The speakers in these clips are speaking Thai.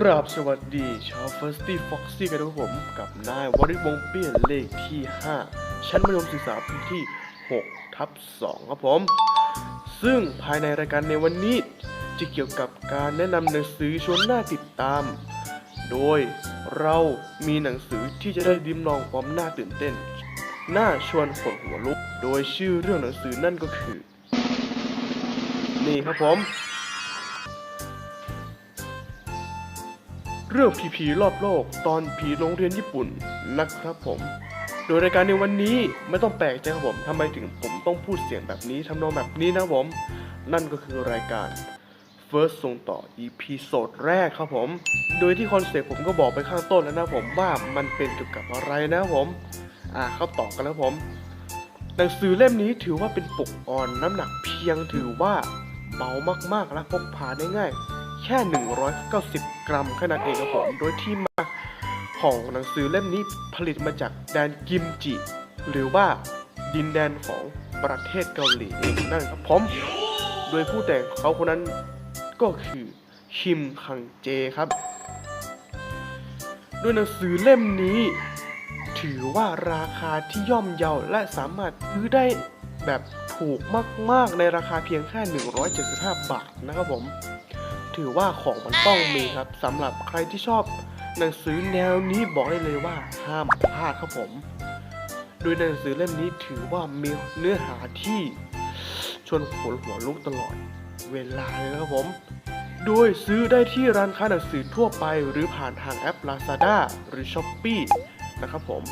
กราบสวัสดีชาว Firsty Foxy กันด้วยผม กับนายวริวงเปี้ยนเลขที่ 5 ชั้นมัธยมศึกษาปีที่ 6 ทับ 2 ครับผม ซึ่งภายในรายการในวันนี้ จะเกี่ยวกับการแนะนำหนังสือชวนน่าติดตาม โดยเรามีหนังสือที่จะได้ดิมลองความน่าตื่นเต้น น่าชวนขนหัวลุก โดยชื่อเรื่องหนังสือนั่นก็คือ นี่ครับผม เรื่องผีผีรอบโลกตอนผีโรงเรียนญี่ปุ่นนะครับผม โดยรายการในวันนี้ไม่ต้องแปลกใจครับผมทำไมถึงผมต้องพูดเสียงแบบนี้ทำนองแบบนี้นะผม นั่นก็คือรายการ First ส่งต่อ EP โซดแรกครับผม โดยที่คอนเซ็ปต์ผมก็บอกไปข้างต้นแล้วนะผมว่ามันเป็นเกี่ยวกับอะไรนะผม อ่าเข้าต่อกันแล้วผม หนังสือเล่มนี้ถือว่าเป็นปกอ่อนน้ำหนักเพียงถือว่าเบามากๆและพกพาได้ง่าย แค่ 190 กรัมแค่นั้นเองครับผม โดยที่มาของหนังสือเล่มนี้ผลิตมาจากแดนกิมจิ หรือว่าดินแดนของประเทศเกาหลีเองนั่นครับผม โดยผู้แต่งเขาคนนั้นก็คือคิมคังเจครับ โดยหนังสือเล่มนี้ ถือว่าราคาที่ย่อมเยาและสามารถซื้อได้แบบถูกมาก ๆ ในราคาเพียงแค่ 175 บาทนะครับผม ถือว่าของมันต้องมีครับสำหรับใครที่ชอบหนังสือแนวนี้บอกได้เลยว่าห้ามพลาดครับผม โดยหนังสือเล่มนี้ถือว่ามีเนื้อหาที่ชวนขนหัวลุกตลอดเวลาเลยนะครับผม โดยซื้อได้ที่ร้านค้าหนังสือทั่วไปหรือผ่านทางแอป Lazada หรือ Shopee นะครับผม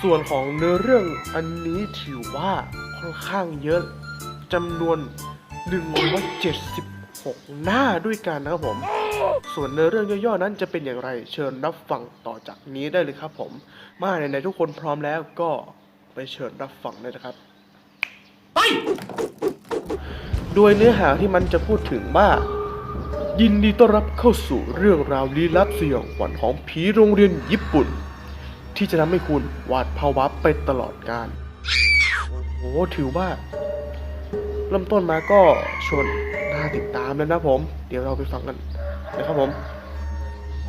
ส่วนของเนื้อเรื่องอันนี้ถือว่าค่อนข้างเยอะจำนวน 6 หน้าด้วยกันนะครับผม ส่วนเนื้อเรื่องย่อๆนั้นจะเป็นอย่างไรเชิญรับฟังต่อจากนี้ได้เลยครับผม มาในๆทุกคนพร้อมแล้วก็ไปเชิญรับฟังเลยนะครับโดยเนื้อหาที่มันจะพูดถึงว่ายินดีต้อนรับเข้าสู่เรื่องราวลี้ลับสยองขวัญของผีโรงเรียนญี่ปุ่น ที่จะทำให้คุณหวาดภาวะไปตลอดกาลโอ้โหถือว่า เริ่มต้นมาก็ชวน น่าติดตามแล้วนะผม เดี๋ยวเราไปฟังกันนะครับผม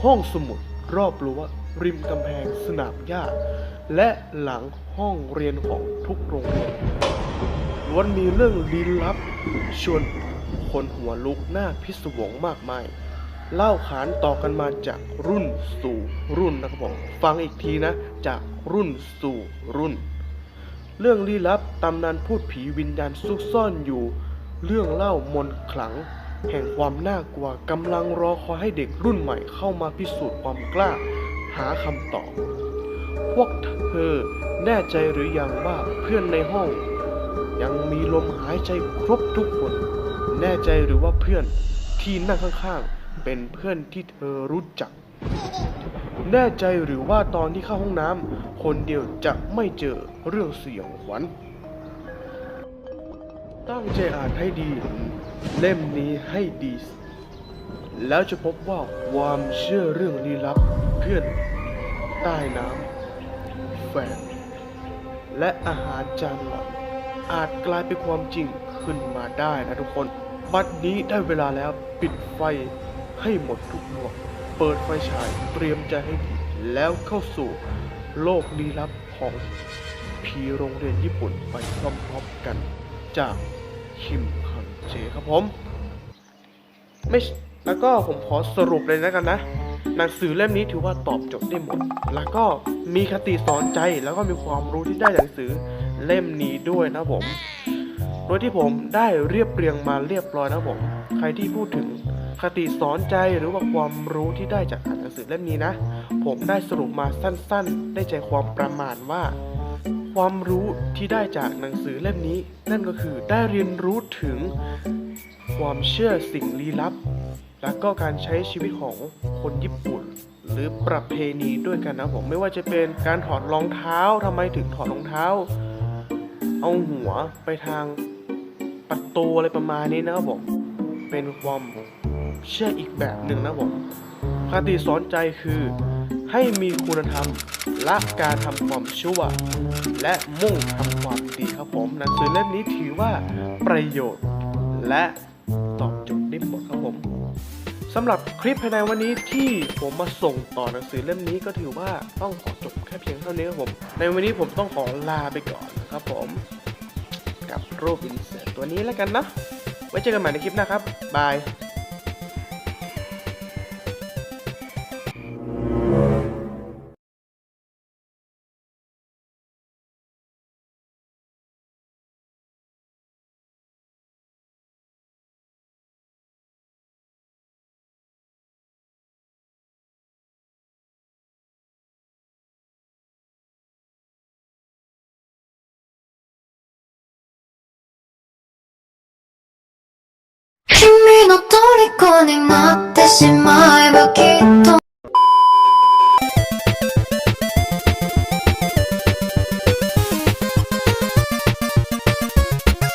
ห้องสมุดรอบรั้วริมกำแพงสนามหญ้า และหลังห้องเรียนของทุกโรงเรียนล้วนมีเรื่องลี้ลับ ชวนคนหัวลุกหน้าพิศวงมากมาย เล่าขานต่อกันมาจากรุ่นสู่รุ่นนะครับผมฟังอีกทีนะ จากรุ่นสู่รุ่น เรื่องลี้ลับตำนานพูดผีวิญญาณซุกซ่อนอยู่ เรื่องเล่ามนขลัง แห่งความน่ากลัวกำลังรอคอยให้เด็กรุ่นใหม่เข้ามาพิสูจน์ความกล้า หาคำตอบ พวกเธอแน่ใจหรือยังว่าเพื่อนในห้อง ยังมีลมหายใจครบทุกคน แน่ใจหรือว่าเพื่อนที่นั่งข้างๆ เป็นเพื่อนที่เธอรู้จัก แน่ใจหรือว่าตอนที่เข้าห้องน้ำคนเดียวจะไม่เจอเรื่องเสียงขวัญ ตั้งใจอ่านให้ดี เล่มนี้ให้ดี แล้วจะพบว่าความเชื่อเรื่องลี้ลับ เพื่อน ใต้น้ำแฝงและอาหารจานหลอน อาจกลายเป็นความจริงขึ้นมาได้นะทุกคน บัดนี้ได้เวลาแล้วปิดไฟให้หมดทุกดวงเปิดไฟฉายเตรียมใจให้ดีแล้วเข้าสู่โลกลี้ลับของผีโรงเรียนญี่ปุ่นไปพร้อมๆกัน จากคิมคังเจครับผม ไม่แล้วก็ผมขอสรุปเลยแล้วกันนะ หนังสือเล่มนี้ถือว่าตอบโจทย์ได้หมด แล้วก็มีคติสอนใจแล้วก็มีความรู้ที่ได้จากหนังสือเล่มนี้ด้วยนะผม โดยที่ผมได้เรียบเรียงมาเรียบร้อยนะผม ใครที่พูดถึงคติสอนใจหรือว่าความรู้ที่ได้จากอ่านหนังสือเล่มนี้นะ ผมได้สรุปมาสั้นๆ ได้ใจความประมาณว่า ความรู้ที่ได้จากหนังสือเล่มนี้ นั่นก็คือได้เรียนรู้ถึงความเชื่อสิ่งลี้ลับ และก็การใช้ชีวิตของคนญี่ปุ่น หรือประเพณีด้วยกันนะผมไม่ว่าจะเป็นการถอดรองเท้าทำไมถึงถอดรองเท้า เอาหัวไปทางประตูอะไรประมาณนี้นะครับผมเป็นความเชื่ออีกแบบหนึ่งนะผมคติสอนใจคือให้มีคุณธรรม ละการทำความชั่ว และมุ่งทำความดีครับผมหนังสือเล่มนี้ถือว่าประโยชน์ และตอบโจทย์ได้หมดครับผมสำหรับคลิปภายในวันนี้ที่ผมมาส่งต่อหนังสือเล่มนี้ก็ถือว่าต้องขอจบแค่เพียงเท่านี้ครับผม ในวันนี้ผมต้องขอลาไปก่อนนะครับผม กับรูปอินเสิร์ตตัวนี้แล้วกันนะไว้เจอกันใหม่ในคลิปหน้าครับ บาย になってしまう。